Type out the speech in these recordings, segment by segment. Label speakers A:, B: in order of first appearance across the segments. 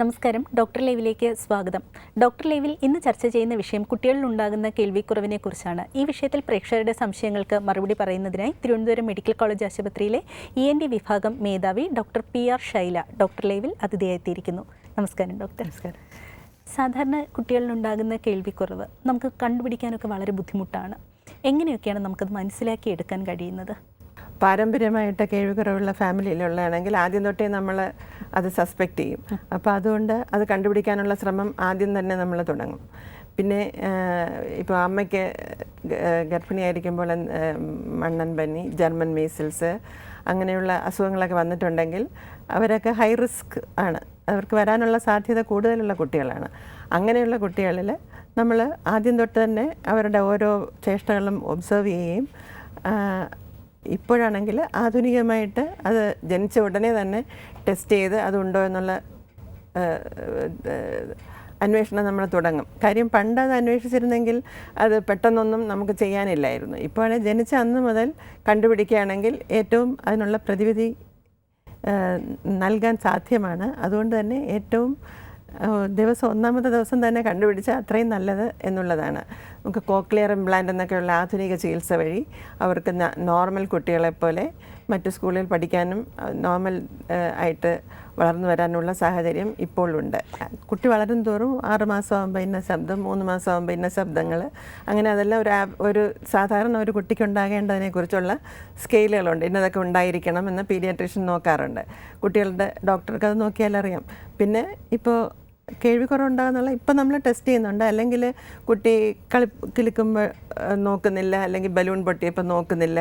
A: നമസ്കാരം. ഡോക്ടർ ലൈവിലേക്ക് സ്വാഗതം. ഡോക്ടർ ലൈവിൽ ഇന്ന് ചർച്ച ചെയ്യുന്ന വിഷയം കുട്ടികളിൽ ഉണ്ടാകുന്ന കേൾവിക്കുറവിനെ കുറിച്ചാണ് ഈ വിഷയത്തിൽ പ്രേക്ഷകരുടെ സംശയങ്ങൾക്ക് മറുപടി പറയുന്നതിനായി തിരുവനന്തപുരം മെഡിക്കൽ കോളേജ് ആശുപത്രിയിലെ ഇ എൻ ഡി വിഭാഗം മേധാവി doctor P R Shaila doctor ലൈവിൽ അതിഥിയായിത്തിയിരിക്കുന്നു നമസ്കാരം ഡോക്ടർ. നമസ്കാരം. സാധാരണ കുട്ടികളിലുണ്ടാകുന്ന കേൾവിക്കുറവ് നമുക്ക് കണ്ടുപിടിക്കാനൊക്കെ വളരെ ബുദ്ധിമുട്ടാണ്. എങ്ങനെയൊക്കെയാണ് നമുക്കത് മനസ്സിലാക്കിയെടുക്കാൻ കഴിയുന്നത്?
B: പാരമ്പര്യമായിട്ട് കേൾവിക്കുറവുള്ള ഫാമിലിയിലുള്ളതാണെങ്കിൽ ആദ്യം തൊട്ടേ നമ്മൾ അത് സസ്പെക്റ്റ് ചെയ്യും. അപ്പോൾ അതുകൊണ്ട് അത് കണ്ടുപിടിക്കാനുള്ള ശ്രമം ആദ്യം തന്നെ നമ്മൾ തുടങ്ങും. പിന്നെ ഇപ്പോൾ അമ്മയ്ക്ക് ഗർഭിണിയായിരിക്കുമ്പോൾ മണ്ണൻ പനി ജർമ്മൻ മീസിൽസ് അങ്ങനെയുള്ള അസുഖങ്ങളൊക്കെ വന്നിട്ടുണ്ടെങ്കിൽ അവരൊക്കെ ഹൈ റിസ്ക് ആണ്. അവർക്ക് വരാനുള്ള സാധ്യത കൂടുതലുള്ള കുട്ടികളാണ്. അങ്ങനെയുള്ള കുട്ടികളിൽ നമ്മൾ ആദ്യം തൊട്ട് തന്നെ അവരുടെ ഓരോ ചേഷ്ടകളും ഒബ്സർവ് ചെയ്യുകയും ഇപ്പോഴാണെങ്കിൽ ആധുനികമായിട്ട് അത് ജനിച്ച ഉടനെ തന്നെ ടെസ്റ്റ് ചെയ്ത് അതുണ്ടോ എന്നുള്ള അന്വേഷണം നമ്മൾ തുടങ്ങും. കാര്യം പണ്ട് അത് അന്വേഷിച്ചിരുന്നെങ്കിൽ അത് പെട്ടെന്നൊന്നും നമുക്ക് ചെയ്യാനില്ലായിരുന്നു. ഇപ്പോൾ ജനിച്ച അന്ന് മുതൽ കണ്ടുപിടിക്കുകയാണെങ്കിൽ ഏറ്റവും അതിനുള്ള പ്രതിവിധി നൽകാൻ സാധ്യമാണ്. അതുകൊണ്ട് തന്നെ ഏറ്റവും ദിവസം ഒന്നാമത്തെ ദിവസം തന്നെ കണ്ടുപിടിച്ച അത്രയും നല്ലത് എന്നുള്ളതാണ്. നമുക്ക് കോക്ലിയർ ഇംപ്ലാന്റ് എന്നൊക്കെയുള്ള ആധുനിക ചികിത്സ വഴി അവർക്ക് നോർമൽ കുട്ടികളെപ്പോലെ മറ്റു സ്കൂളിൽ പഠിക്കാനും നോർമൽ ആയിട്ട് വളർന്നു വരാനുള്ള സാഹചര്യം ഇപ്പോഴുണ്ട് കുട്ടി വളരും തോറും ആറ് മാസമാകുമ്പോൾ ഇന്ന ശബ്ദം മൂന്ന് മാസമാകുമ്പോൾ ഇന്ന ശബ്ദങ്ങൾ അങ്ങനെ അതെല്ലാം ഒരു ഒരു സാധാരണ ഒരു കുട്ടിക്ക് ഉണ്ടാകേണ്ടതിനെക്കുറിച്ചുള്ള സ്കെയിലുകളുണ്ട്. ഇന്നതൊക്കെ ഉണ്ടായിരിക്കണം എന്ന് പീഡിയാട്രീഷ്യൻ നോക്കാറുണ്ട്. കുട്ടികളുടെ ഡോക്ടർക്ക് അത് നോക്കിയാൽ അറിയാം പിന്നെ ഇപ്പോൾ കേൾവിക്കുറവുണ്ടാകുന്നുള്ള ഇപ്പം നമ്മൾ ടെസ്റ്റ് ചെയ്യുന്നുണ്ട്. അല്ലെങ്കിൽ കുട്ടി കളി കിളിക്കുമ്പോൾ നോക്കുന്നില്ല. അല്ലെങ്കിൽ ബലൂൺ പൊട്ടിയപ്പോൾ നോക്കുന്നില്ല.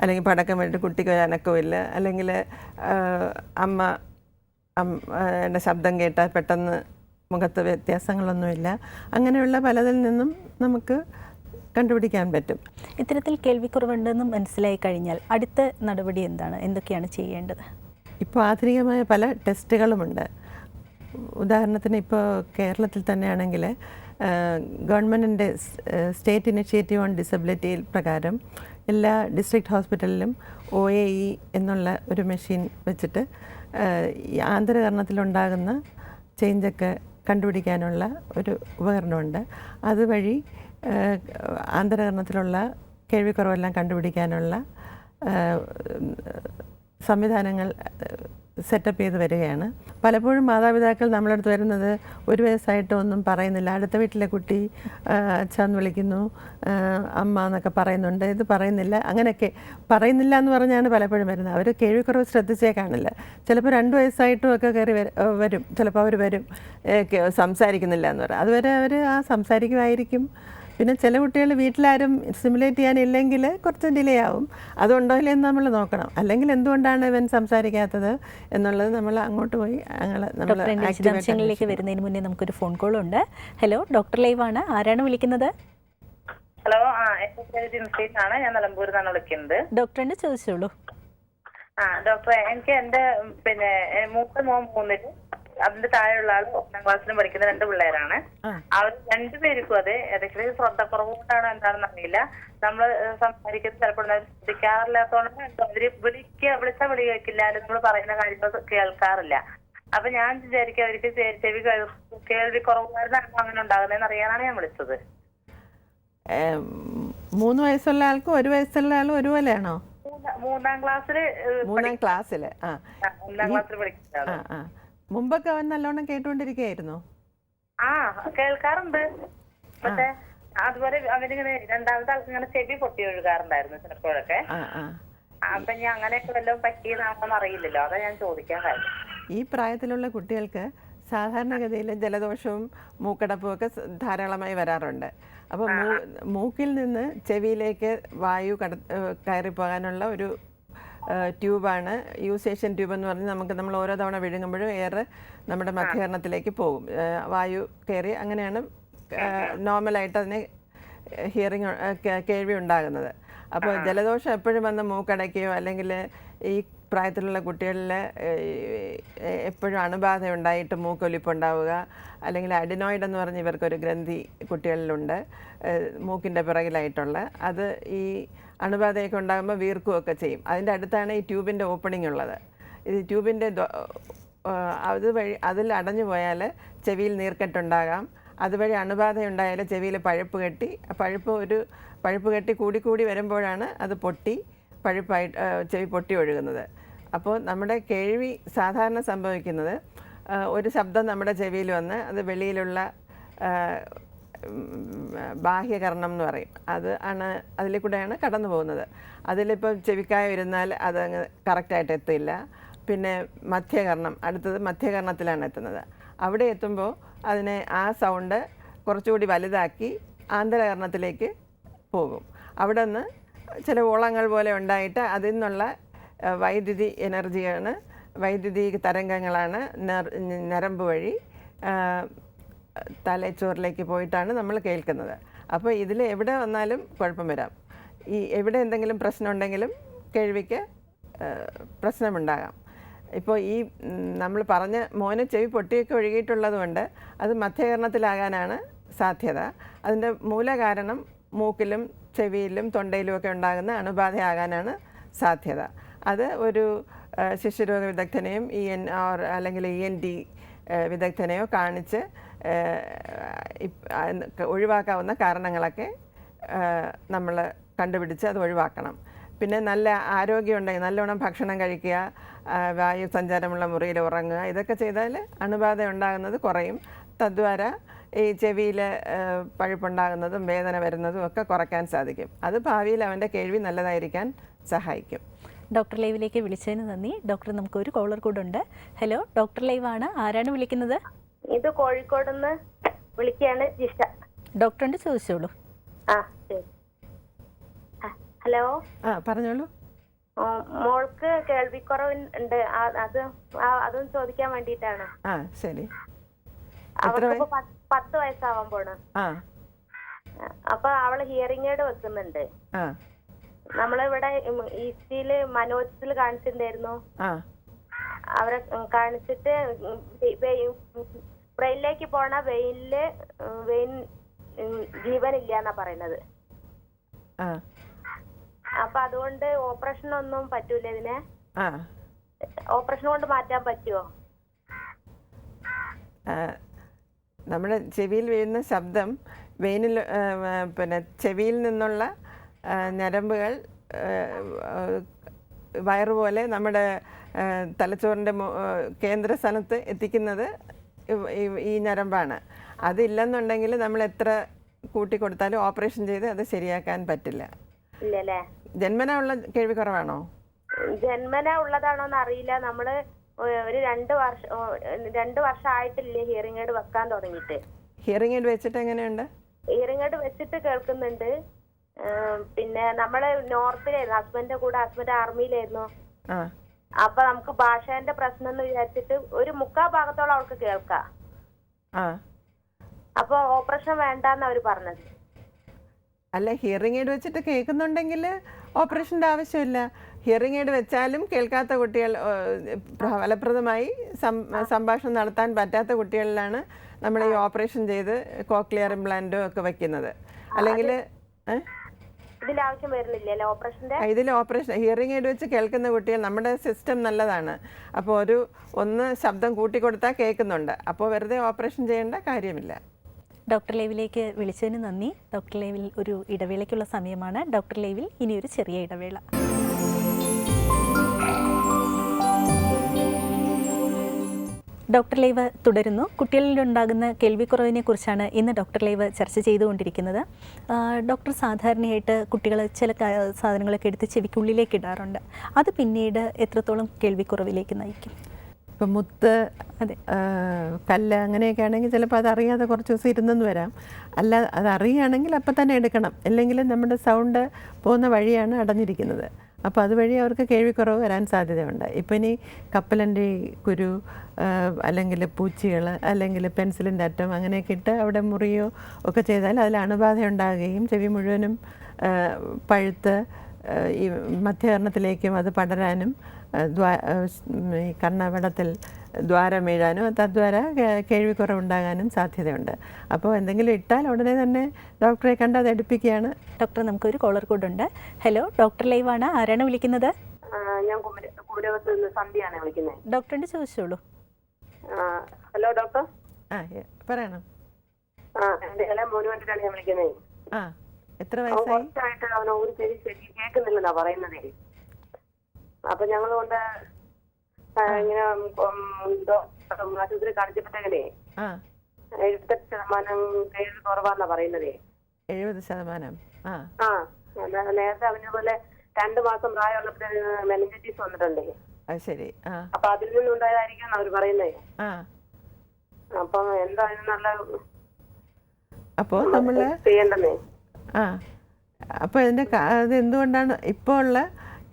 B: അല്ലെങ്കിൽ പടക്കം വേണ്ടി കുട്ടിക്ക് ഒരു അനക്കമില്ല അല്ലെങ്കിൽ അമ്മ എന്റെ ശബ്ദം കേട്ടാൽ പെട്ടെന്ന് മുഖത്ത് വ്യത്യാസങ്ങളൊന്നുമില്ല. അങ്ങനെയുള്ള പലതിൽ നിന്നും നമുക്ക് കണ്ടുപിടിക്കാൻ പറ്റും.
A: ഇത്തരത്തിൽ കേൾവിക്കുറവുണ്ടെന്ന് മനസ്സിലായി കഴിഞ്ഞാൽ അടുത്ത നടപടി എന്താണ്? എന്തൊക്കെയാണ് ചെയ്യേണ്ടത്?
B: ഇപ്പോൾ ആധുനികമായ പല ടെസ്റ്റുകളുമുണ്ട് ഉദാഹരണത്തിന് ഇപ്പോൾ കേരളത്തിൽ തന്നെയാണെങ്കിൽ ഗവൺമെന്റിന്റെ സ്റ്റേറ്റ് ഇനിഷ്യേറ്റീവ് ഓൺ ഡിസബിലിറ്റി പ്രകാരം എല്ലാ ഡിസ്ട്രിക്ട് ഹോസ്പിറ്റലിലും ഒ എ ഇ എന്നുള്ള ഒരു മെഷീൻ വെച്ചിട്ട് ആന്തരകരണത്തിലുണ്ടാകുന്ന ചേഞ്ചൊക്കെ കണ്ടുപിടിക്കാനുള്ള ഒരു ഉപകരണമുണ്ട്. അതുവഴി ആന്തരകരണത്തിലുള്ള കേൾവിക്കുറവെല്ലാം കണ്ടുപിടിക്കാനുള്ള സംവിധാനങ്ങൾ സെറ്റപ്പ് ചെയ്ത് വരികയാണ്. പലപ്പോഴും മാതാപിതാക്കൾ നമ്മളടുത്ത് വരുന്നത് ഒരു വയസ്സായിട്ട് ഒന്നും പറയുന്നില്ല. അടുത്ത വീട്ടിലെ കുട്ടി അച്ഛന്ന് വിളിക്കുന്നു അമ്മ എന്നൊക്കെ പറയുന്നുണ്ട്. ഇത് പറയുന്നില്ല. അങ്ങനെയൊക്കെ പറയുന്നില്ല എന്ന് പറഞ്ഞാണ് പലപ്പോഴും വരുന്നത്. അവർ കേൾവിക്കുറവ് ശ്രദ്ധിച്ചേ കാണില്ല. ചിലപ്പോൾ രണ്ട് വയസ്സായിട്ടും ഒക്കെ കയറി വരും. ചിലപ്പോൾ അവർ വരും സംസാരിക്കുന്നില്ല എന്ന് പറയാം. അതുവരെ അവർ ആ സംസാരിക്കുമായിരിക്കും. പിന്നെ ചില കുട്ടികൾ വീട്ടിലാരും സിമുലേറ്റ് ചെയ്യാനില്ലെങ്കിൽ കുറച്ച് ഡിലേ ആവും. അതുണ്ടോ ഇല്ലെന്ന് നമ്മൾ നോക്കണം. അല്ലെങ്കിൽ എന്തുകൊണ്ടാണ് ഇവൻ സംസാരിക്കാത്തത് എന്നുള്ളത് നമ്മൾ അങ്ങോട്ട് പോയി
A: വിശദാംശങ്ങളിലേക്ക് വരുന്നതിന് മുന്നേ നമുക്കൊരു ഫോൺ കോൾ ഉണ്ട്. ഹലോ ഡോക്ടർ ലൈവ് ആണ് ആരാണ് വിളിക്കുന്നത്?
C: ഹലോ ആ എന്റെ പേര് ജിൻസീസ് ആണ് ഞാൻ നിലമ്പൂരിൽ നിന്നാണ് വിളിക്കുന്നത്.
A: ഡോക്ടറിന്റെ ചോദിച്ചോളൂ.
C: ആ ഡോക്ടറെ എനിക്ക് എന്റെ പിന്നെ മൂക്ക് മൂത്ത മോൻ മൂന്നിൽ. അതിന്റെ താഴെയുള്ള ആൾ ഒന്നാം ക്ലാസ്സിലും പഠിക്കുന്ന രണ്ട് പിള്ളേരാണ്. അവർ രണ്ടുപേർക്കും അതെ ഏതെങ്കിലും ശ്രദ്ധക്കുറവ് കൊണ്ടാണോ എന്താണെന്ന് അറിയില്ല. നമ്മൾ സംസാരിക്കുന്നത് ചിലപ്പോൾ അവർ ശ്രദ്ധിക്കാറില്ലാത്തതുകൊണ്ട് എന്തോ അവർ വിളിക്ക വിളിച്ച വിളി കേൾക്കില്ല നമ്മൾ പറയുന്ന കാര്യങ്ങൾ കേൾക്കാറില്ല. അപ്പൊ ഞാൻ വിചാരിക്കും അവർക്ക് ചെവി കേൾ- കേൾവി കുറവുകാരനാണോ അങ്ങനെ ഉണ്ടാകുന്നതെന്ന് അറിയാനാണ് ഞാൻ വിളിച്ചത്.
B: മൂന്ന് വയസ്സുള്ള ആൾക്കും ഒരു വയസ്സുള്ള ആളും ഒരുപോലെയാണോ?
C: മൂന്ന- മൂന്നാം ക്ലാസ്സിൽ
B: മൂന്നാം ക്ലാസ്സിൽ ആ.
C: ഒന്നാം ക്ലാസ്സിൽ പഠിക്കുന്ന
B: മുമ്പൊക്കെ അവൻ നല്ലോണം കേട്ടുകൊണ്ടിരിക്കുകയായിരുന്നു?
C: ആ കേൾക്കാറുണ്ട്. പക്ഷെ അതുപോലെ അവനിങ്ങനെ രണ്ടാമത്തെ ആൾക്ക് ഇങ്ങനെ ചെവി പൊട്ടി ഒഴുകാറുണ്ടായിരുന്നു ചിലപ്പോഴൊക്കെ. അപ്പൊ ഞാൻ അങ്ങനെയൊക്കെ വല്ലതും പറ്റിയതാണെന്ന് അറിയില്ലല്ലോ. അതാ ഞാൻ ചോദിക്കാൻ കാര്യം
B: ഈ പ്രായത്തിലുള്ള കുട്ടികൾക്ക് സാധാരണഗതിയിൽ ജലദോഷവും മൂക്കടപ്പും ഒക്കെ ധാരാളമായി വരാറുണ്ട്. അപ്പോൾ മൂക്കിൽ നിന്ന് ചെവിയിലേക്ക് വായു കട കയറിപ്പോകാനുള്ള കയറി പോകാനുള്ള ഒരു ട്യൂബാണ്. യൂസേഷൻ ട്യൂബ് എന്ന് പറഞ്ഞാൽ നമുക്ക് നമ്മൾ ഓരോ തവണ വിഴുങ്ങുമ്പോഴും എയർ നമ്മുടെ മധ്യകരണത്തിലേക്ക് പോകും. വായു കയറി അങ്ങനെയാണ് നോർമലായിട്ട് അതിന് ഹിയറിങ് കേൾവി ഉണ്ടാകുന്നത്. അപ്പോൾ ജലദോഷം എപ്പോഴും വന്ന് മൂക്കടയ്ക്കുകയോ അല്ലെങ്കിൽ ഈ പ്രായത്തിലുള്ള കുട്ടികളിൽ എപ്പോഴും അണുബാധ ഉണ്ടായിട്ട് മൂക്കൊലിപ്പുണ്ടാവുക അല്ലെങ്കിൽ അഡിനോയിഡ് എന്ന് പറഞ്ഞ് ഇവർക്കൊരു ഗ്രന്ഥി കുട്ടികളിലുണ്ട് മൂക്കിന്റെ പിറകിലായിട്ടുള്ള. അത് ഈ അണുബാധയൊക്കെ ഉണ്ടാകുമ്പോൾ വീർക്കുകയൊക്കെ ചെയ്യും. അതിന്റെ അടുത്താണ് ഈ ട്യൂബിന്റെ ഓപ്പണിംഗ് ഉള്ളത്. ഇത് ട്യൂബിന്റെ അത് വഴി അതിൽ അടഞ്ഞു പോയാൽ ചെവിയിൽ നീർക്കെട്ടുണ്ടാകാം അതുവഴി അണുബാധ ഉണ്ടായാൽ ചെവിയിൽ പഴുപ്പ് കെട്ടി പഴുപ്പ് ഒരു പഴുപ്പ് കെട്ടി കൂടി കൂടി വരുമ്പോഴാണ് അത് പൊട്ടി പഴുപ്പായിട്ട് ചെവി പൊട്ടി ഒഴുകുന്നത്. അപ്പോൾ നമ്മുടെ കേൾവി സാധാരണ സംഭവിക്കുന്നത് ഒരു ശബ്ദം നമ്മുടെ ചെവിയിൽ വന്ന് അത് വെളിയിലുള്ള ബാഹ്യകർണം എന്ന് പറയും. അത് ആണ് അതിൽ കൂടെയാണ് കടന്നു പോകുന്നത്. അതിലിപ്പോൾ ചെവിക്കായ ഇരുന്നാൽ അത് അങ്ങ് കറക്റ്റായിട്ട് എത്തില്ല. പിന്നെ മധ്യകർണം അടുത്തത് മധ്യകർണത്തിലാണ് എത്തുന്നത്. അവിടെ എത്തുമ്പോൾ അതിനെ ആ സൗണ്ട് കുറച്ചുകൂടി വലുതാക്കി ആന്തരകർണത്തിലേക്ക് പോകും. അവിടെ നിന്ന് ചില ഓളങ്ങൾ പോലെ ഉണ്ടായിട്ട് അതിൽ നിന്നുള്ള വൈദ്യുതി എനർജിയാണ് വൈദ്യുതി തരംഗങ്ങളാണ് ഞരമ്പ് വഴി തലച്ചോറിലേക്ക് പോയിട്ടാണ് നമ്മൾ കേൾക്കുന്നത്. അപ്പോൾ ഇതിൽ എവിടെ വന്നാലും കുഴപ്പം വരാം. ഈ എവിടെ എന്തെങ്കിലും പ്രശ്നം ഉണ്ടെങ്കിലും കേൾവിക്ക് പ്രശ്നമുണ്ടാകാം. ഇപ്പോൾ ഈ നമ്മൾ പറഞ്ഞ മോനെ ചെവി പൊട്ടിയൊക്കെ ഒഴുകിയിട്ടുള്ളത് കൊണ്ട് അത് മധ്യകരണത്തിലാകാനാണ് സാധ്യത. അതിന്റെ മൂലകാരണം മൂക്കിലും ചെവിയിലും തൊണ്ടയിലും ഒക്കെ ഉണ്ടാകുന്ന അണുബാധയാകാനാണ് സാധ്യത. അത് ഒരു ശിശുരോഗ വിദഗ്ധനെയും ഇ എൻ ആർ അല്ലെങ്കിൽ ഇ എൻ ഡി വിദഗ്ധനെയോ കാണിച്ച് ഒഴിവാക്കാവുന്ന കാരണങ്ങളൊക്കെ നമ്മൾ കണ്ടുപിടിച്ച് അത് ഒഴിവാക്കണം. പിന്നെ നല്ല ആരോഗ്യമുണ്ടെങ്കിൽ നല്ലവണ്ണം ഭക്ഷണം കഴിക്കുക വായു സഞ്ചാരമുള്ള മുറിയിൽ ഉറങ്ങുക ഇതൊക്കെ ചെയ്താൽ അണുബാധ ഉണ്ടാകുന്നത് കുറയും. തദ്വാര ഈ ചെവിയിൽ പഴുപ്പുണ്ടാകുന്നതും വേദന വരുന്നതും ഒക്കെ കുറയ്ക്കാൻ സാധിക്കും. അത് ഭാവിയിൽ അവന്റെ കേൾവി നല്ലതായിരിക്കാൻ സഹായിക്കും.
A: ഡോക്ടർ ലൈവിലേക്ക് വിളിച്ചതിന് നന്ദി. ഡോക്ടർ നമുക്ക് ഒരു കോളർ കൂടെ ഉണ്ട്. ഹലോ ഡോക്ടർ ലൈവാണ്. ആരാണ് വിളിക്കുന്നത്?
D: ഇത് കോഴിക്കോട് നിന്ന് വിളിക്കുകയാണ് ജിഷ.
A: ഡോക്ടറിന്റെ ചോദിച്ചോളൂ.
D: ആ ശരി. ഹലോ?
B: ആ പറഞ്ഞോളൂ.
D: മോൾക്ക് കേൾവിക്കുറവ് ഉണ്ട്. അത് അതും ചോദിക്കാൻ വേണ്ടിട്ടാണ്
B: ആ ശരി. എത്ര
D: അവൾക്ക് പത്ത് വയസ്സാവാൻ പോണ്.
B: ആ.
D: അപ്പൊ അവൾ ഹിയറിംഗ് എയ്ഡ് വെക്കുന്നുണ്ട്.
B: ആ.
D: നമ്മളിവിടെ ഈസ്റ്റിൽ മനോജിൽ കാണിച്ചിട്ടുണ്ടായിരുന്നു.
B: ആ.
D: അവരെ കാണിച്ചിട്ട് ബ്രെയിനിലേക്ക് പോണ വെയിനിൽ വെയിൻ ജീവനില്ല എന്നാ പറയുന്നത്. അപ്പൊ അതുകൊണ്ട് ഓപ്പറേഷൻ ഒന്നും പറ്റൂല ഇതിനെ? ഓപ്പറേഷൻ കൊണ്ട് മാറ്റാൻ പറ്റുമോ
B: നമ്മുടെ ചെവിയിൽ വീഴുന്ന ശബ്ദം വെയിനിൽ പിന്നെ ചെവിയിൽ നിന്നുള്ള ഞരമ്പുകൾ വയറുപോലെ നമ്മുടെ തലച്ചോറിന്റെ തലച്ചോറിന്റെ മു- കേന്ദ്ര സ്ഥാനത്ത് എത്തിക്കുന്നത് ഈ- ഞരമ്പാണ്. അതില്ലെന്നുണ്ടെങ്കിൽ നമ്മൾ എത്ര കൂട്ടി കൊടുത്താലും ഓപ്പറേഷൻ ചെയ്ത് അത് ശരിയാക്കാൻ പറ്റില്ല. ജന്മന ഉള്ള കേൾവി കുറവാണോ
D: ജന്മന ഉള്ളതാണോന്ന് അറിയില്ല. നമ്മൾ ഒരു രണ്ട് വർഷം രണ്ട് വർഷം ആയിട്ടില്ലേ ഹിയറിംഗ് എയ്ഡ് വെക്കാൻ തുടങ്ങിയിട്ട്.
B: ഹിയറിംഗ് എയ്ഡ് വെച്ചിട്ട് എങ്ങനെയുണ്ട്?
D: ഹിയറിംഗ് എയ്ഡ് വെച്ചിട്ട് കേൾക്കുന്നുണ്ട്. പിന്നെ നമ്മൾ നോർത്തിലായിരുന്നു. ഹസ്ബൻഡിന്റെ കൂടെ ഹസ്ബൻഡ് ആർമിയിലായിരുന്നു. അപ്പൊ നമുക്ക് ഭാഷേന്റെ പ്രശ്നം എന്ന് വിചാരിച്ചിട്ട് ഒരു മുക്കാ ഭാഗത്തോളം അവൾക്ക് കേൾക്കാം. അപ്പൊ ഓപ്പറേഷൻ വേണ്ടെന്ന് അവർ പറഞ്ഞത്.
B: അല്ല ഹിയറിംഗ് എയ്ഡ് വെച്ചിട്ട് കേൾക്കുന്നുണ്ടെങ്കിൽ ഓപ്പറേഷന്റെ ആവശ്യമില്ല. ഹിയറിംഗ് എയ്ഡ് വെച്ചാലും കേൾക്കാത്ത കുട്ടികൾ ഏഹ്, ഫലപ്രദമായി സംഭാഷണം നടത്താൻ പറ്റാത്ത കുട്ടികളിലാണ് നമ്മൾ ഈ ഓപ്പറേഷൻ ചെയ്ത് കോക്ലിയർ ഇംപ്ലാന്റോ ഒക്കെ വെക്കുന്നത്. അല്ലെങ്കിൽ
D: ഇതിന്റെ ആവശ്യം വരുന്നില്ലല്ലേ ഓപ്പറേഷന്റെ
B: ഇതിൽ ഓപ്പറേഷൻ ഹിയറിംഗ് എയ്ഡ് വെച്ച് കേൾക്കുന്ന കുട്ടികൾ നമ്മുടെ സിസ്റ്റം നല്ലതാണ്. അപ്പോൾ ഒരു ഒന്ന് ശബ്ദം കൂട്ടി കൊടുത്താൽ കേൾക്കുന്നുണ്ട്. അപ്പോൾ വെറുതെ ഓപ്പറേഷൻ ചെയ്യേണ്ട കാര്യമില്ല.
A: ഡോക്ടർ ലൈവിലേക്ക് വിളിച്ചതിന് നന്ദി. ഡോക്ടർ ലൈവിൽ ഒരു ഇടവേളയ്ക്കുള്ള സമയമാണ്. ഡോക്ടർ ലൈവിൽ ഇനിയൊരു ചെറിയ ഇടവേള. ഡോക്ടർ ലൈവ് തുടരുന്നു. കുട്ടികളിലുണ്ടാകുന്ന കേൾവിക്കുറവിനെ കുറിച്ചാണ് ഇന്ന് ഡോക്ടർ ലൈവ് ചർച്ച ചെയ്തുകൊണ്ടിരിക്കുന്നത്. ഡോക്ടർ സാധാരണയായിട്ട് കുട്ടികൾ ചില സാധനങ്ങളൊക്കെ എടുത്ത് ചെവിക്കുള്ളിലേക്ക് ഇടാറുണ്ട്. അത് പിന്നീട് എത്രത്തോളം കേൾവിക്കുറവിലേക്ക് നയിക്കും?
B: ഇപ്പം മുത്ത്
A: അതെ.
B: കല്ല് അങ്ങനെയൊക്കെ ആണെങ്കിൽ ചിലപ്പോൾ അതറിയാതെ കുറച്ച് ദിവസം ഇരുന്നെന്ന് വരാം. അല്ല അത് അറിയുകയാണെങ്കിൽ അപ്പം തന്നെ എടുക്കണം. അല്ലെങ്കിൽ നമ്മുടെ സൗണ്ട് പോകുന്ന വഴിയാണ് അടഞ്ഞിരിക്കുന്നത്. അപ്പോൾ അതുവഴി അവർക്ക് കേൾവിക്കുറവ് വരാൻ സാധ്യതയുണ്ട്. ഇപ്പം ഇനി കപ്പലന്റെ കുരു അല്ലെങ്കിൽ പൂച്ചികൾ അല്ലെങ്കിൽ പെൻസിലിന്റെ അറ്റം അങ്ങനെയൊക്കെ ഇട്ട് അവിടെ മുറിയോ ഒക്കെ ചെയ്താൽ അതിൽ അണുബാധ ഉണ്ടാകുകയും ചെവി മുഴുവനും പഴുത്ത് ഈ മധ്യകർണത്തിലേക്കും അത് പടരാനും ഈ കർണവടത്തിൽ ദ്വാരം വീഴാനും തദ്വാര കേൾവിക്കുറവുണ്ടാകാനും സാധ്യതയുണ്ട്. അപ്പോൾ എന്തെങ്കിലും ഇട്ടാൽ ഉടനെ തന്നെ ഡോക്ടറെ കണ്ട് അത് എടുപ്പിക്കുകയാണ്.
A: ഡോക്ടർ നമുക്കൊരു കോളർ കൂടെ ഉണ്ട് ഹലോ ഡോക്ടർ ലൈവാണ്. ആരാണ് വിളിക്കുന്നത്?
D: ഞാൻ കുമരകത്ത് നിന്ന് സന്ധ്യയാണ് വിളിക്കുന്നത്.
A: ഡോക്ടറിന്റെ ചോദിച്ചോളൂ
E: ഹലോ ഡോക്ടർ?
B: ആ പറയണം.
E: ആ എന്റെ ഇളയ മോന് വേണ്ടിയിട്ടാണ് ഞാൻ വിളിക്കുന്നത്.
B: ആ എത്ര
E: വയസ്സായിട്ട്
B: വയസ്സായി?
E: അവൻ ഒരു ശരി ശരി കേൾക്കുന്നില്ലെന്നാ പറയുന്നതേ. അപ്പൊ ഞങ്ങൾ കൊണ്ട് ഇങ്ങനെ ആശുപത്രി കാണിച്ചപ്പോഴത്തേക്കനെ
B: ആ.
E: എഴുപത്തെട്ട് ശതമാനം കേൾവി കുറവാന്നാ പറയുന്നതേ.
B: എഴുപത് ശതമാനം. ആ.
E: നേരത്തെ അവനെ പോലെ രണ്ടു മാസം പ്രായമുള്ളപ്പോഴത്തേന് മെനിഞ്ചൈറ്റിസ് വന്നിട്ടുണ്ടേ.
B: അത് ശരി.
E: അപ്പൊ അതിൽ നിന്നുണ്ടായതായിരിക്കും അവർ പറയുന്നേ. അപ്പൊ എന്താ അതിന് നല്ല
B: അപ്പോൾ നമ്മൾ
E: ചെയ്യേണ്ടെന്നേ.
B: ആ. അപ്പോൾ ഇതിന്റെ അത് എന്തുകൊണ്ടാണ് ഇപ്പോൾ ഉള്ള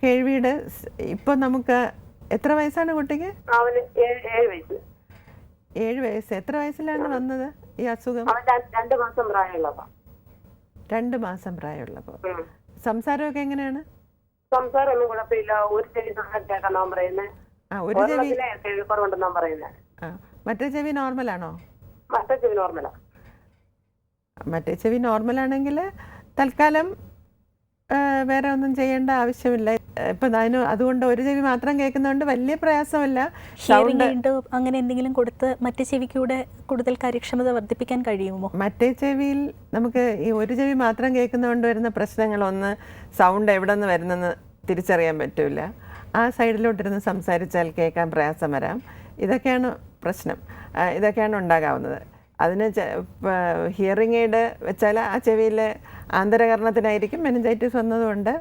B: കേൾവിയുടെ ഇപ്പൊ ഇപ്പോൾ നമുക്ക് എത്ര വയസ്സാണ് കുട്ടിക്ക്?
E: അവന് ഏഴ് വയസ്സ്.
B: ഏഴ് വയസ്സ്. എത്ര വയസ്സിലാണ് വന്നത് ഈ അസുഖം?
E: രണ്ട് മാസം പ്രായമുള്ളപ്പോ
B: രണ്ട് മാസം പ്രായമുള്ളപ്പോൾ
E: ഉം.
B: സംസാരമൊക്കെ എങ്ങനെയാണ്?
E: സംസാരമൊന്നും കുഴപ്പമില്ല. ഒരു ചെവി സമയം കേൾക്കാൻ പറയുന്നത്
B: ആ ഒരു ചെവി
E: പറയുന്നത്
B: മറ്റേ ചെവി നോർമലാണോ?
E: മറ്റേ ചെവി നോർമലാ.
B: മറ്റേ ചെവി നോർമലാണെങ്കിൽ തൽക്കാലം വേറെ ഒന്നും ചെയ്യേണ്ട ആവശ്യമില്ല. ഇപ്പൊ അതിന് അതുകൊണ്ട് ഒരു ചെവി മാത്രം കേൾക്കുന്നതുകൊണ്ട് വലിയ പ്രയാസമില്ല. സൗണ്ട്
A: അങ്ങനെ എന്തെങ്കിലും കൊടുത്ത് മറ്റു ചെവിക്കൂടെ കൂടുതൽ കാര്യക്ഷമത വർദ്ധിപ്പിക്കാൻ കഴിയുമോ?
B: മറ്റേ ചെവിയിൽ നമുക്ക് ഈ ഒരു ചെവി മാത്രം കേൾക്കുന്നതുകൊണ്ട് വരുന്ന പ്രശ്നങ്ങൾ ഒന്ന് സൗണ്ട് എവിടെ നിന്ന് വരുന്നെന്ന് തിരിച്ചറിയാൻ പറ്റില്ല ആ സൈഡിലോട്ടിരുന്ന് സംസാരിച്ചാൽ കേൾക്കാൻ പ്രയാസം വരാം. ഇതൊക്കെയാണ് പ്രശ്നം. ഇതൊക്കെയാണ് ഉണ്ടാകാവുന്നത്. അതിന് ഹിയറിംഗ് എയ്ഡ് വെച്ചാൽ ആ ചെവിയിൽ ആന്തരകരണത്തിനായിരിക്കും മെനഞ്ചൈറ്റിസ് വന്നതുകൊണ്ട്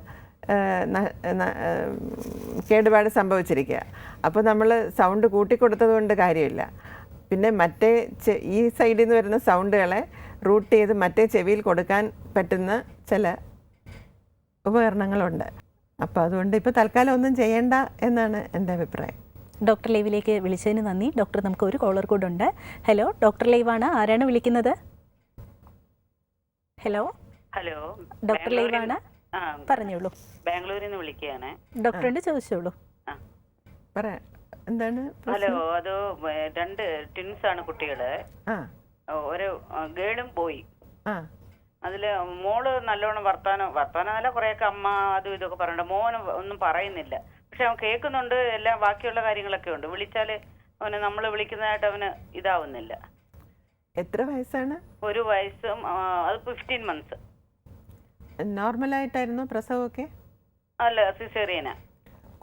B: കേടുപാട് സംഭവിച്ചിരിക്കുക. അപ്പോൾ നമ്മൾ സൗണ്ട് കൂട്ടിക്കൊടുത്തത് കൊണ്ട് കാര്യമില്ല. പിന്നെ മറ്റേ ഈ സൈഡിൽ നിന്ന് വരുന്ന സൗണ്ടുകളെ റൂട്ട് ചെയ്ത് മറ്റേ ചെവിയിൽ കൊടുക്കാൻ പറ്റുന്ന ചില ഉപകരണങ്ങളുണ്ട്. അപ്പോൾ അതുകൊണ്ട് ഇപ്പോൾ തൽക്കാലം ഒന്നും ചെയ്യേണ്ട എന്നാണ് എന്റെ അഭിപ്രായം.
A: ഡോക്ടർ ലൈവിലേക്ക് വിളിച്ചതിന് നന്ദി. ഡോക്ടർ നമുക്ക് ഒരു കോളർ കൂടെ ഉണ്ട്. ഹലോ ഡോക്ടർ ലൈവാണ്. ആരാണ് വിളിക്കുന്നത്? ഹലോ
F: ഹലോ
A: ഡോക്ടർ ലൈവാണ്. പറഞ്ഞോളൂ.
F: ബാംഗ്ലൂരിൽ നിന്ന് വിളിക്കുകയാണ്.
A: ഡോക്ടറിന്റെ ചോദിച്ചോളൂ.
F: ആ.
B: പറയാം എന്താണ്
F: ഹലോ? അത് രണ്ട് ട്വിൻസ് ആണ്
B: കുട്ടികൾ.
F: ഒരു ഗേളും പോയി അതിൽ മോൾ നല്ലോണം വർത്താനം വർത്താനം നല്ല കുറെയൊക്കെ അമ്മ അതും ഇതൊക്കെ പറയണ്ട. മോന് ഒന്നും പറയുന്നില്ല. പക്ഷെ അവൻ കേൾക്കുന്നുണ്ട് എല്ലാം ബാക്കിയുള്ള കാര്യങ്ങളൊക്കെ ഉണ്ട്. വിളിച്ചാൽ അവന് നമ്മൾ വിളിക്കുന്നതായിട്ട് അവന് ഇതാവുന്നില്ല.
B: എത്ര വയസ്സാണ്?
F: ഒരു വയസ്സും അത് ഫിഫ്റ്റീൻ മന്ത്സ്
B: നോർമലായിട്ടായിരുന്നു പ്രസവമൊക്കെ?
F: അല്ല സിസേറിയനാ.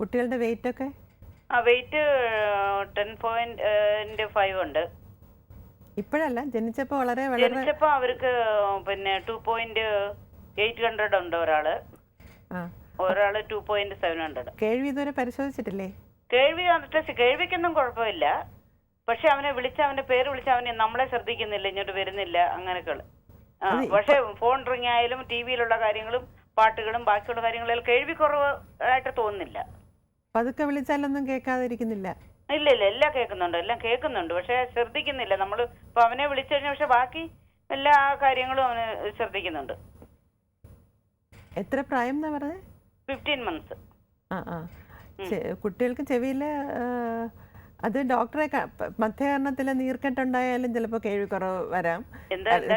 B: കുട്ടികളുടെ വെയിറ്റ് ഒക്കെ
F: ആ വെയിറ്റ് ടെൻ പോയിന്റ് ഫൈവ് ഉണ്ട്.
B: ഇപ്പോഴല്ല ജനിച്ചപ്പോൾ വളരെ വളരെ
F: ജനിച്ചപ്പോ അവർക്ക് പിന്നെ ടു പോയിന്റ് എയ്റ്റ് ഹൺഡ്രഡ് ഉണ്ട്
B: ഒരാൾ.
F: ഒരാൾ ടു പോയിന്റ് സെവൻ ഹൺഡ്രഡ്.
B: കേൾവി ഇതുവരെ പരിശോധിച്ചിട്ടില്ലേ?
F: കേൾവി വന്നിട്ട് കേൾവിക്കൊന്നും കുഴപ്പമില്ല. പക്ഷെ അവനെ വിളിച്ച അവന്റെ പേര് വിളിച്ച അവനെ നമ്മളെ ശ്രദ്ധിക്കുന്നില്ല ഇങ്ങോട്ട് വരുന്നില്ല അങ്ങനെയൊക്കെ പക്ഷെ ഫോൺ റിംഗ് ആയാലും ടി വിയിലുള്ള കാര്യങ്ങളും പാട്ടുകളും ബാക്കിയുള്ള കാര്യങ്ങളും കേൾവി കുറവ് ആയിട്ട് തോന്നുന്നില്ല.
B: പതുക്കെ വിളിച്ചാലൊന്നും കേൾക്കാതിരിക്കുന്നില്ല.
F: ഇല്ല ഇല്ല എല്ലാം കേൾക്കുന്നുണ്ട് എല്ലാം കേൾക്കുന്നുണ്ട്. പക്ഷെ ശ്രദ്ധിക്കുന്നില്ല. നമ്മൾ ഇപ്പൊ അവനെ വിളിച്ചു കഴിഞ്ഞാൽ പക്ഷെ ബാക്കി എല്ലാ കാര്യങ്ങളും അവന് ശ്രദ്ധിക്കുന്നുണ്ട്.
B: എത്ര പ്രായം എന്നാ പറഞ്ഞത്
F: ഫിഫ്റ്റീൻ മന്ത്സ്.
B: ആ ആ. കുട്ടികൾക്ക് ചെവിയിൽ അത് ഡോക്ടറെ മധ്യകരണത്തിൽ നീർക്കെട്ടുണ്ടായാലും ചിലപ്പോ കേൾവിക്കുറവ് വരാം.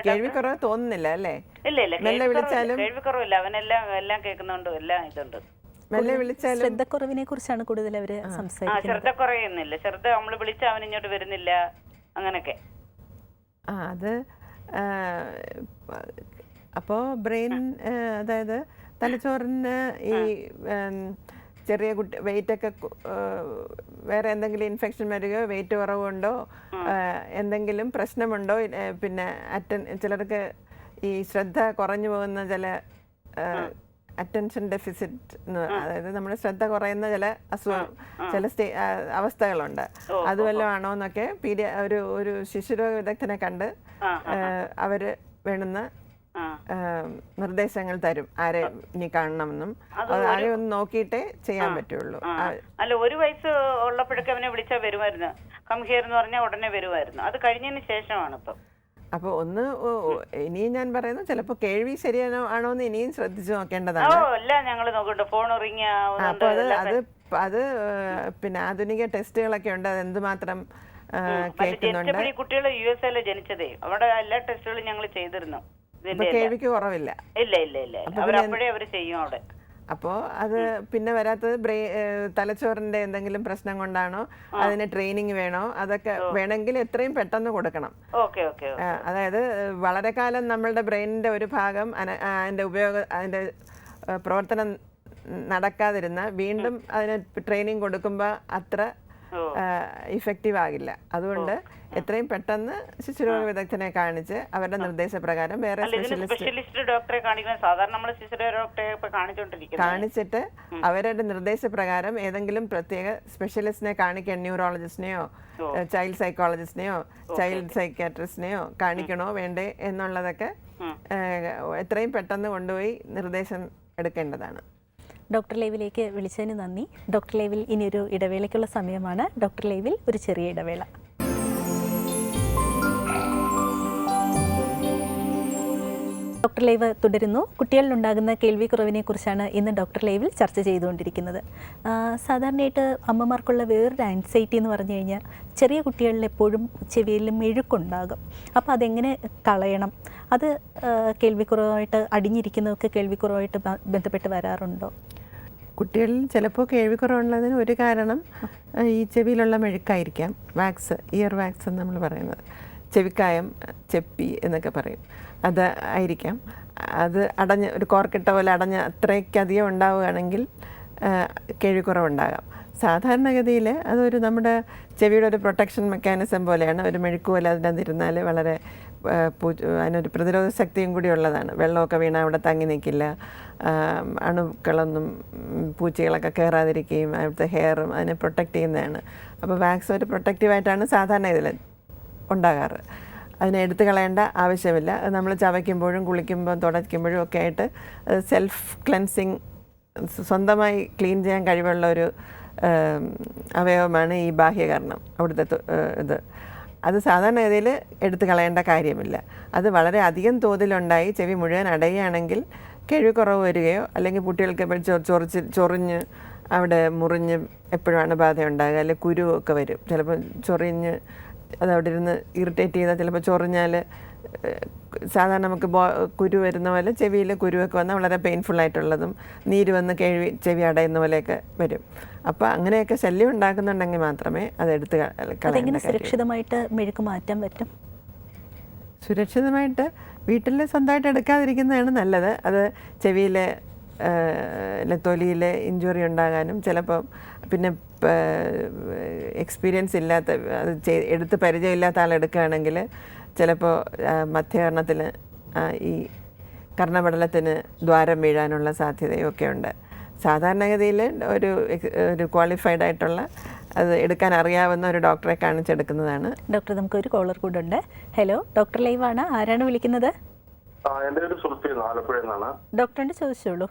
B: കേൾവിക്കുറവ് തോന്നുന്നില്ല അല്ലേ?
F: ഇല്ല ഇല്ല
B: മെല്ലെ വിളിച്ചാലും
F: കേൾവിക്കുറവില്ല. അവനെല്ലാം എല്ലാം കേൾക്കുന്നുണ്ട്. എല്ലാം ഇതുണ്ട്.
B: മെല്ലെ വിളിച്ചാലും
A: ശ്രദ്ധക്കുറവിനെ കുറിച്ചാണ് കൂടുതൽ അവർ
F: ആ.
A: സംസാരിക്കുന്നത്.
F: ശ്രദ്ധ കുറയുന്നില്ല ശ്രദ്ധ നമ്മൾ വിളിച്ച അവൻ ഇങ്ങോട്ട് വരുന്നില്ല. അങ്ങനൊക്കെ
B: ആ അത് അപ്പോ ബ്രെയിൻ അതായത് തലച്ചോറിന് ഈ ചെറിയ കുട്ടി വെയിറ്റൊക്കെ വേറെ എന്തെങ്കിലും ഇൻഫെക്ഷൻ വരികയോ വെയിറ്റ് കുറവുണ്ടോ എന്തെങ്കിലും പ്രശ്നമുണ്ടോ പിന്നെ അറ്റൻ ചിലർക്ക് ഈ ശ്രദ്ധ കുറഞ്ഞു പോകുന്ന ചില അറ്റൻഷൻ ഡെഫിസിറ്റ് അതായത് നമ്മുടെ ശ്രദ്ധ കുറയുന്ന ചില അസുഖം ചില സ്റ്റേ അവസ്ഥകളുണ്ട്. അത് വല്ലതും ആണോ എന്നൊക്കെ പീഡിയ ഒരു ഒരു ശിശുരോഗ വിദഗ്ധനെ കണ്ട് അവർ വേണ്ടുന്ന നിർദ്ദേശങ്ങൾ തരും. ആരെ ഇനി കാണണമെന്നും. ആരെ ഒന്ന് നോക്കിയിട്ടേ ചെയ്യാൻ പറ്റുള്ളൂ.
F: അല്ല ഒരു വയസ്സ് ഉള്ളപ്പോഴൊക്കെ അവനെ വിളിച്ചാൽ വരുമായിരുന്നു. കം ഹിയർ എന്ന് പറഞ്ഞാൽ ഉടനെ വരുമായിരുന്നു. അത് കഴിഞ്ഞതിന് ശേഷമാണ് ഇപ്പം
B: അപ്പൊ ഒന്ന് ഇനിയും ഞാൻ പറയുന്നു ചിലപ്പോ കേൾവി ശരിയാണോ ആണോ എന്ന് ഇനിയും ശ്രദ്ധിച്ചു നോക്കേണ്ടതാണ്.
F: ഞങ്ങൾ ഫോൺ
B: അപ്പൊ അത് അത് അത് പിന്നെ ആധുനിക ടെസ്റ്റുകളൊക്കെ ഉണ്ട്. അത് എന്തുമാത്രം മാത്രം കേൾക്കുന്നുണ്ട്.
F: കുട്ടികൾ യു എസ് എല്ലാം ജനിച്ചതേ. അവിടെ എല്ലാ ടെസ്റ്റുകളും ഞങ്ങൾ ചെയ്തിരുന്നു.
B: കേൾവിക്ക് കുറവില്ല.
F: ഇല്ല ഇല്ല ഇല്ല. അവർ ചെയ്യും അവിടെ.
B: അപ്പോൾ അത് പിന്നെ വരാത്തത് തലച്ചോറിന്റെ തലച്ചോറിന്റെ എന്തെങ്കിലും പ്രശ്നം കൊണ്ടാണോ അതിന് ട്രെയിനിങ് വേണോ അതൊക്കെ വേണമെങ്കിൽ എത്രയും പെട്ടെന്ന് കൊടുക്കണം. അതായത് വളരെ കാലം നമ്മളുടെ ബ്രെയിനിന്റെ ഒരു ഭാഗം അതിന്റെ അതിന്റെ ഉപയോഗ അതിന്റെ പ്രവർത്തനം നടക്കാതിരുന്ന വീണ്ടും അതിന് ട്രെയിനിങ് കൊടുക്കുമ്പോൾ അത്ര. ഇഫക്റ്റീവ് ആകില്ല. അതുകൊണ്ട് എത്രയും പെട്ടെന്ന് ശിശുരോഗ വിദഗ്ധനെ കാണിച്ച് അവരുടെ നിർദ്ദേശപ്രകാരം വേറെ സ്പെഷ്യലിസ്റ്റ്
F: ഡോക്ടറെ കാണിക്കുന്ന സാധാരണ നമ്മൾ ശിശുര ഡോക്ടറെ ഇപ്പൊ
B: കാണിച്ചിട്ട് അവരുടെ നിർദ്ദേശപ്രകാരം ഏതെങ്കിലും പ്രത്യേക സ്പെഷ്യലിസ്റ്റിനെ കാണിക്കാൻ ന്യൂറോളജിസ്റ്റിനെയോ ചൈൽഡ് സൈക്കോളജിസ്റ്റിനെയോ ചൈൽഡ് സൈക്കാട്രിസ്റ്റിനെയോ കാണിക്കണോ വേണ്ടേ എന്നുള്ളതൊക്കെ എത്രയും പെട്ടെന്ന് കൊണ്ടുപോയി നിർദ്ദേശം എടുക്കേണ്ടതാണ്.
A: ഡോക്ടർ ലൈവിലേക്ക് വിളിച്ചതിന് നന്ദി. ഡോക്ടർ ലൈവിൽ ഇനിയൊരു ഇടവേളയ്ക്കുള്ള സമയമാണ്. ഡോക്ടർ ലൈവിൽ ഒരു ചെറിയ ഇടവേള. ഡോക്ടർ ലൈവ് തുടരുന്നു. കുട്ടികളിലുണ്ടാകുന്ന കേൾവിക്കുറവിനെ കുറിച്ചാണ് ഇന്ന് ഡോക്ടർ ലൈവിൽ ചർച്ച ചെയ്തുകൊണ്ടിരിക്കുന്നത്. സാധാരണയായിട്ട് അമ്മമാർക്കുള്ള വേറൊരു ആൻസൈറ്റി എന്ന് പറഞ്ഞു കഴിഞ്ഞാൽ ചെറിയ കുട്ടികളിൽ എപ്പോഴും ചെവിയിൽ മെഴുക്കുണ്ടാകും. അപ്പോൾ അതെങ്ങനെ കളയണം? അത് കേൾവിക്കുറവായിട്ട് അടിഞ്ഞിരിക്കുന്നതൊക്കെ കേൾവിക്കുറവായിട്ട് ബന്ധപ്പെട്ട് വരാറുണ്ടോ?
B: കുട്ടികളിൽ ചിലപ്പോൾ കേൾവിക്കുറവുള്ളതിന് ഒരു കാരണം ഈ ചെവിയിലുള്ള മെഴുക്കായിരിക്കാം. വാക്സ് ഇയർ വാക്സ് എന്ന് നമ്മൾ പറയുന്നത്. ചെവിക്കായം ചെപ്പി എന്നൊക്കെ പറയും. അത് ആയിരിക്കാം. അത് അടഞ്ഞ് ഒരു കോർക്കിട്ട പോലെ അടഞ്ഞ് അത്രയ്ക്കധികം ഉണ്ടാവുകയാണെങ്കിൽ കേൾവിക്കുറവുണ്ടാകാം സാധാരണഗതിയിൽ അതൊരു നമ്മുടെ ചെവിയുടെ ഒരു പ്രൊട്ടക്ഷൻ മെക്കാനിസം പോലെയാണ്. ഒരു മെഴുക്ക് പോലെ അതിനകത്തിരുന്നാൽ വളരെ അതിനൊരു പ്രതിരോധ ശക്തിയും കൂടി ഉള്ളതാണ്. വെള്ളമൊക്കെ വീണാൽ അവിടെ തങ്ങി നിൽക്കില്ല അണുക്കളൊന്നും പൂച്ചകളൊക്കെ കയറാതിരിക്കുകയും അവിടുത്തെ ഹെയറും അതിനെ പ്രൊട്ടക്റ്റ് ചെയ്യുന്നതാണ്. അപ്പോൾ വാക്സ് ഒരു പ്രൊട്ടക്റ്റീവായിട്ടാണ് സാധാരണ ഇതിൽ ഉണ്ടാകാറ്. അതിനെ എടുത്തു കളയേണ്ട ആവശ്യമില്ല. നമ്മൾ ചവയ്ക്കുമ്പോഴും കുളിക്കുമ്പോഴും തുടയ്ക്കുമ്പോഴും ഒക്കെ ആയിട്ട് സെൽഫ് ക്ലെൻസിങ് സ്വന്തമായി ക്ലീൻ ചെയ്യാൻ കഴിവുള്ള ഒരു അവയവമാണ് ഈ ബാഹ്യകരണം അവിടുത്തെ ഇത്. അത് സാധാരണഗതിയിൽ എടുത്തു കളയേണ്ട കാര്യമില്ല. അത് വളരെ അധികം തോതിലുണ്ടായി ചെവി മുഴുവൻ അടയുകയാണെങ്കിൽ കുറവ് വരികയോ അല്ലെങ്കിൽ കുട്ടികൾക്ക് എപ്പോഴും ചൊറിച്ച് ചൊറിഞ്ഞ് അവിടെ മുറിഞ്ഞ് എപ്പോഴാണ് ബാധ ഉണ്ടാകുക അല്ലെങ്കിൽ കുരുവൊക്കെ വരും. ചിലപ്പോൾ ചൊറിഞ്ഞ് അത് അവിടെ ഇരുന്ന് ഇറിറ്റേറ്റ് ചെയ്താൽ ചിലപ്പോൾ ചൊറിഞ്ഞാൽ സാധാരണ നമുക്ക് ബോ കുരു വരുന്ന പോലെ ചെവിയിൽ കുരുവൊക്കെ വന്നാൽ വളരെ പെയിൻഫുൾ ആയിട്ടുള്ളതും നീര് വന്ന് കേൾവി ചെവി അടയുന്ന പോലെയൊക്കെ വരും. അപ്പോൾ അങ്ങനെയൊക്കെ ശല്യം ഉണ്ടാക്കുന്നുണ്ടെങ്കിൽ മാത്രമേ അത് എടുത്ത്
A: സുരക്ഷിതമായിട്ട് മെഴുക്ക് മാറ്റാൻ പറ്റും?
B: സുരക്ഷിതമായിട്ട് വീട്ടിൽ സ്വന്തമായിട്ട് എടുക്കാതിരിക്കുന്നതാണ് നല്ലത്. അത് ചെവിയിലെ തൊലിയിൽ ഇഞ്ചുറി ഉണ്ടാകാനും ചിലപ്പം പിന്നെ എക്സ്പീരിയൻസ് ഇല്ലാത്ത അത് എടുത്ത് പരിചയമില്ലാത്ത ആൾ എടുക്കുകയാണെങ്കിൽ ചിലപ്പോൾ മധ്യകർണത്തിന് ഈ കർണപടലത്തിന് ദ്വാരം വീഴാനുള്ള സാധ്യതയൊക്കെ ഉണ്ട് സാധാരണഗതിയിൽ ഒരു ഒരു ക്വാളിഫൈഡ് ആയിട്ടുള്ള അത് എടുക്കാൻ അറിയാവുന്ന ഒരു ഡോക്ടറെ കാണിച്ചെടുക്കുന്നതാണ്.
A: ഡോക്ടർ നമുക്ക് ഒരു കോളർ കൂടെ ഉണ്ട്. ഹലോ ഡോക്ടർ ആണ്. ആരാണ് വിളിക്കുന്നത്?
G: ഡോക്ടറിന്റെ എന്റെ പേര് സുൽഫി
A: ചോദിച്ചോളൂ.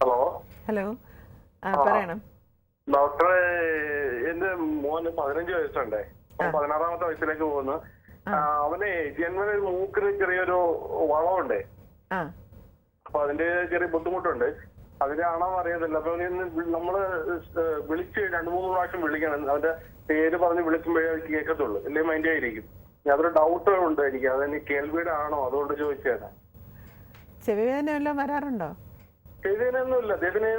G: ഹലോ?
B: ഹലോ പറയണം.
G: ഡോക്ടറെ എന്റെ മോന് പതിനഞ്ച് വയസ്സുണ്ടേ. പതിനാറാമത്തെ വയസ്സിലേക്ക് പോകുന്നു. അവനെ ജന്മന മൂക്കിന് ചെറിയൊരു വളമുണ്ട് അപ്പൊ അതിന്റെ ചെറിയ ബുദ്ധിമുട്ടുണ്ട്. അതിന്റെ അതിനാണോ അറിയത്തില്ല. അപ്പൊ നമ്മൾ വിളിച്ച് രണ്ടു മൂന്ന് പ്രാവശ്യം വിളിക്കണം. അവന്റെ പേര് പറഞ്ഞ് വിളിക്കുമ്പോഴേ കേൾക്കത്തുള്ളൂ ഇല്ലേ മൈൻഡ് ആയിരിക്കും. ഞാൻ അതൊരു ഡൗട്ട് ഉണ്ട് എനിക്ക്. അതെനിക്ക് കേൾവിയുടെ ആണോ? അതുകൊണ്ട് ചോദിച്ചതാണ്
B: ചെവിവേദന വല്ലതും വരാറുണ്ടോ?
G: ചെവിവേദനയൊന്നുമില്ല. അദ്ദേഹത്തിന്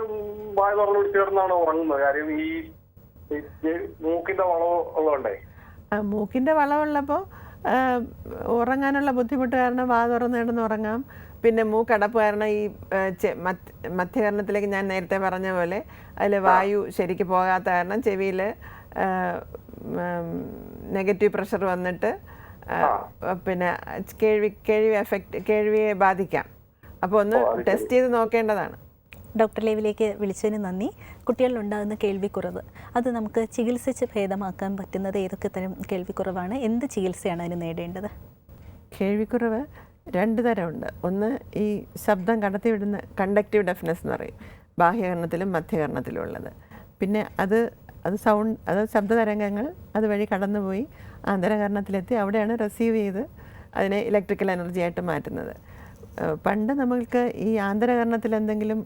G: വായ തുറന്നു ചേർന്നാണ് ഉറങ്ങുന്നത്. കാര്യം ഈ മൂക്കിന്റെ വളവ് ഉള്ളതുകൊണ്ടേ.
B: ആ, വളവുള്ളപ്പോ ഉറങ്ങാനുള്ള ബുദ്ധിമുട്ട് കാരണം വാ തുറന്ന് കിടന്ന് ഉറങ്ങാം. പിന്നെ മൂക്കടപ്പ് കാരണം ഈ മധ്യകരണത്തിലേക്ക് ഞാൻ നേരത്തെ പറഞ്ഞ പോലെ അതിൽ വായു ശരിക്ക് പോകാത്ത കാരണം ചെവിയിൽ നെഗറ്റീവ് പ്രഷർ വന്നിട്ട് പിന്നെ കേൾവി കേൾവി എഫക്റ്റ് കേൾവിയെ ബാധിക്കാം. അപ്പോൾ ഒന്ന് ടെസ്റ്റ് ചെയ്ത് നോക്കേണ്ടതാണ്.
A: ഡോക്ടർ ലൈവിലേക്ക് വിളിച്ചതിന് നന്ദി. കുട്ടികളിലുണ്ടാകുന്ന കേൾവിക്കുറവ്. അത് നമുക്ക് ചികിത്സിച്ച് ഭേദമാക്കാൻ പറ്റുന്നത് ഏതൊക്കെ തരം കേൾവിക്കുറവാണ്? എന്ത് ചികിത്സയാണ് അതിന് നേടേണ്ടത്?
B: കേൾവിക്കുറവ് രണ്ട് തരമുണ്ട്. ഒന്ന് ഈ ശബ്ദം കടത്തിവിടുന്ന കണ്ടക്റ്റീവ് ഡെഫ്നെസ് എന്ന് പറയും. ബാഹ്യകരണത്തിലും മധ്യകരണത്തിലും ഉള്ളത്. പിന്നെ അത് അത് സൗണ്ട് അത് ശബ്ദതരംഗങ്ങൾ അതുവഴി കടന്നുപോയി ആന്തരകരണത്തിലെത്തി അവിടെയാണ് റിസീവ് ചെയ്ത് അതിനെ ഇലക്ട്രിക്കൽ എനർജി ആയിട്ട് മാറ്റുന്നത്. പണ്ട് നമ്മൾക്ക് ഈ ആന്തരകരണത്തിൽ എന്തെങ്കിലും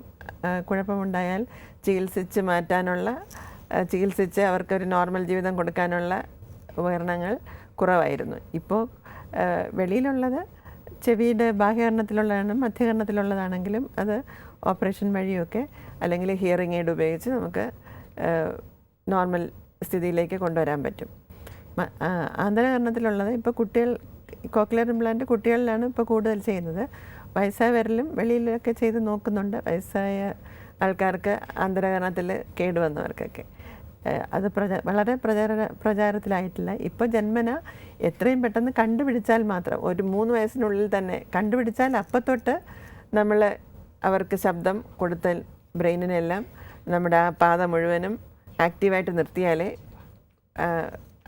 B: കുഴപ്പമുണ്ടായാൽ ചികിത്സിച്ച് മാറ്റാനുള്ള ചികിത്സിച്ച് അവർക്കൊരു നോർമൽ ജീവിതം കൊടുക്കാനുള്ള ഉപകരണങ്ങൾ കുറവായിരുന്നു. ഇപ്പോൾ വെളിയിലുള്ളത് ചെവിയുടെ ബാഹ്യകരണത്തിലുള്ളതാണ് മധ്യകരണത്തിലുള്ളതാണെങ്കിലും അത് ഓപ്പറേഷൻ വഴിയൊക്കെ അല്ലെങ്കിൽ ഹിയറിംഗ് എയ്ഡ് ഉപയോഗിച്ച് നമുക്ക് നോർമൽ സ്ഥിതിയിലേക്ക് കൊണ്ടുവരാൻ പറ്റും. ആന്തരകരണത്തിലുള്ളത് ഇപ്പോൾ കുട്ടികൾ കോക്ലിയർ ഇംപ്ലാന്റ് കുട്ടികളിലാണ് ഇപ്പോൾ കൂടുതൽ ചെയ്യുന്നത്. വയസ്സായവരിലും വെളിയിലൊക്കെ ചെയ്ത് നോക്കുന്നുണ്ട്. വയസ്സായ ആൾക്കാർക്ക് അന്തരകരണത്തിൽ കേടുവന്നവർക്കൊക്കെ. അത് പ്രച വളരെ പ്രചാര പ്രചാരത്തിലായിട്ടില്ല. ഇപ്പോൾ ജന്മന എത്രയും പെട്ടെന്ന് കണ്ടുപിടിച്ചാൽ മാത്രം ഒരു മൂന്ന് വയസ്സിനുള്ളിൽ തന്നെ കണ്ടുപിടിച്ചാൽ അപ്പം തൊട്ട് നമ്മൾ അവർക്ക് ശബ്ദം കൊടുത്ത ബ്രെയിനിനെല്ലാം നമ്മുടെ ആ പാത മുഴുവനും ആക്റ്റീവായിട്ട് നിർത്തിയാലേ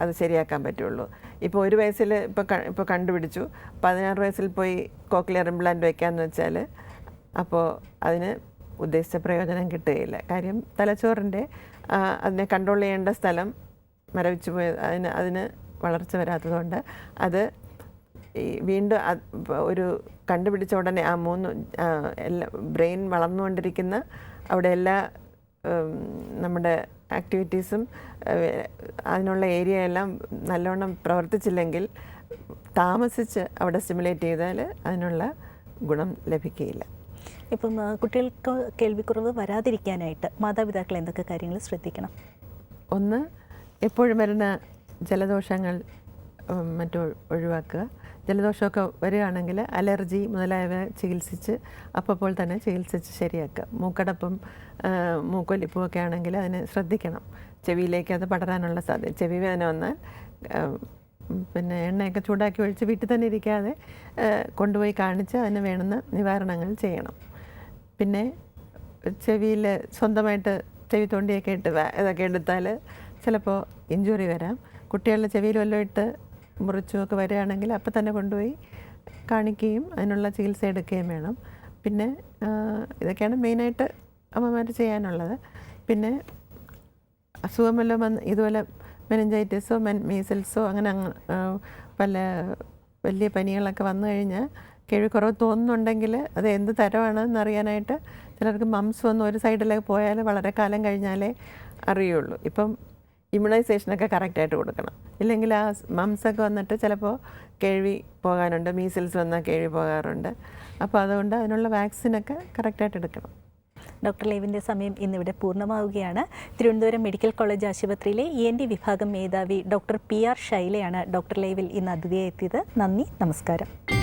B: അത് ശരിയാക്കാൻ പറ്റുള്ളൂ. ഇപ്പോൾ ഒരു വയസ്സിൽ ഇപ്പോൾ ഇപ്പോൾ കണ്ടുപിടിച്ചു. പതിനാറ് വയസ്സിൽ പോയി കോക്ലിയർ ഇംപ്ലാന്റ് വയ്ക്കാമെന്ന് വെച്ചാൽ അപ്പോൾ അതിന് ഉദ്ദേശിച്ച പ്രയോജനം കിട്ടുകയില്ല. കാര്യം തലച്ചോറിന്റെ അതിനെ കൺട്രോൾ ചെയ്യേണ്ട സ്ഥലം മരവിച്ചു പോയ അതിന് അതിന് വളർച്ച വരാത്തതുകൊണ്ട് അത് വീണ്ടും ഒരു കണ്ടുപിടിച്ച ഉടനെ ആ മൂന്ന് എല്ലാ ബ്രെയിൻ വളർന്നുകൊണ്ടിരിക്കുന്ന അവിടെ എല്ലാ നമ്മുടെ ആക്ടിവിറ്റീസും അതിനുള്ള ഏരിയ എല്ലാം നല്ലോണം പ്രവർത്തിച്ചില്ലെങ്കിൽ താമസിച്ച് അവിടെ സ്റ്റിമുലേറ്റ് ചെയ്താൽ അതിനുള്ള ഗുണം ലഭിക്കുകയില്ല.
A: ഇപ്പം കുട്ടികൾക്ക് കേൾവിക്കുറവ് വരാതിരിക്കാനായിട്ട് മാതാപിതാക്കൾ എന്തൊക്കെ കാര്യങ്ങൾ ശ്രദ്ധിക്കണം?
B: ഒന്ന് എപ്പോഴും വരുന്ന ജലദോഷങ്ങൾ മറ്റു ഒഴിവാക്കുക. ജലദോഷമൊക്കെ വരികയാണെങ്കിൽ അലർജി മുതലായവ ചികിത്സിച്ച് അപ്പോൾ തന്നെ ചികിത്സിച്ച് ശരിയാക്കുക. മൂക്കടപ്പും ആ, മൂക്കൊലിപ്പും ഒക്കെ ആണെങ്കിൽ അതിനെ ശ്രദ്ധിക്കണം. ചെവിയിലേക്ക് അത് പടരാനുള്ള സാധ്യത ചെവി വേദന വന്നാൽ പിന്നെ എണ്ണയൊക്കെ ചൂടാക്കി ഒഴിച്ച് വീട്ടിൽ തന്നെ ഇരിക്കാതെ കൊണ്ടുപോയി കാണിച്ച് അതിന് വേണ്ടുന്ന നിവാരണങ്ങൾ ചെയ്യണം. പിന്നെ ചെവിയിൽ സ്വന്തമായിട്ട് ചെവി തൊണ്ടിയൊക്കെ ഇട്ട് ഇതൊക്കെ എടുത്താൽ ചിലപ്പോൾ ഇഞ്ചുറി വരാം. കുട്ടികളുടെ ചെവിയിൽ വല്ലതും ഇട്ട് മുറിച്ചും ഒക്കെ വരികയാണെങ്കിൽ അപ്പം തന്നെ കൊണ്ടുപോയി കാണിക്കുകയും അതിനുള്ള ചികിത്സ എടുക്കുകയും വേണം. പിന്നെ ഇതൊക്കെയാണ് മെയിനായിട്ട് അമ്മമാർ ചെയ്യാനുള്ളത്. പിന്നെ അസുഖമെല്ലാം വന്ന് ഇതുപോലെ മെനഞ്ചൈറ്റിസോ മെൻ മീസൽസോ അങ്ങനെ അങ്ങ് പല വലിയ പനികളൊക്കെ വന്നു കഴിഞ്ഞാൽ കിഴിക്കുറവ് തോന്നുന്നുണ്ടെങ്കിൽ അത് എന്ത് തരമാണെന്ന് അറിയാനായിട്ട് ചിലർക്ക് മംസ് വന്ന് ഒരു സൈഡിലേക്ക് പോയാൽ വളരെ കാലം കഴിഞ്ഞാലേ അറിയുള്ളൂ. ഇപ്പം ഇമ്മ്യൂണൈസേഷനൊക്കെ കറക്റ്റായിട്ട് കൊടുക്കണം. ഇല്ലെങ്കിൽ ആ മംസൊക്കെ വന്നിട്ട് ചിലപ്പോൾ കേൾവി പോകാനുണ്ട് മീസിൽസ് വന്നാൽ കേൾവി പോകാറുണ്ട്. അപ്പോൾ അതുകൊണ്ട് അതിനുള്ള വാക്സിനൊക്കെ കറക്റ്റായിട്ട് എടുക്കണം.
A: ഡോക്ടർ ലേവിന്റെ സമയം ഇന്നിവിടെ പൂർണമാവുകയാണ്. തിരുവനന്തപുരം മെഡിക്കൽ കോളേജ് ആശുപത്രിയിലെ ഇ എൻ ഡി വിഭാഗം മേധാവി ഡോക്ടർ പി ആർ ശൈലയാണ് ഡോക്ടർ ലേവിൽ ഇന്ന് അതിഥിയായി എത്തിയത്. നന്ദി നമസ്കാരം.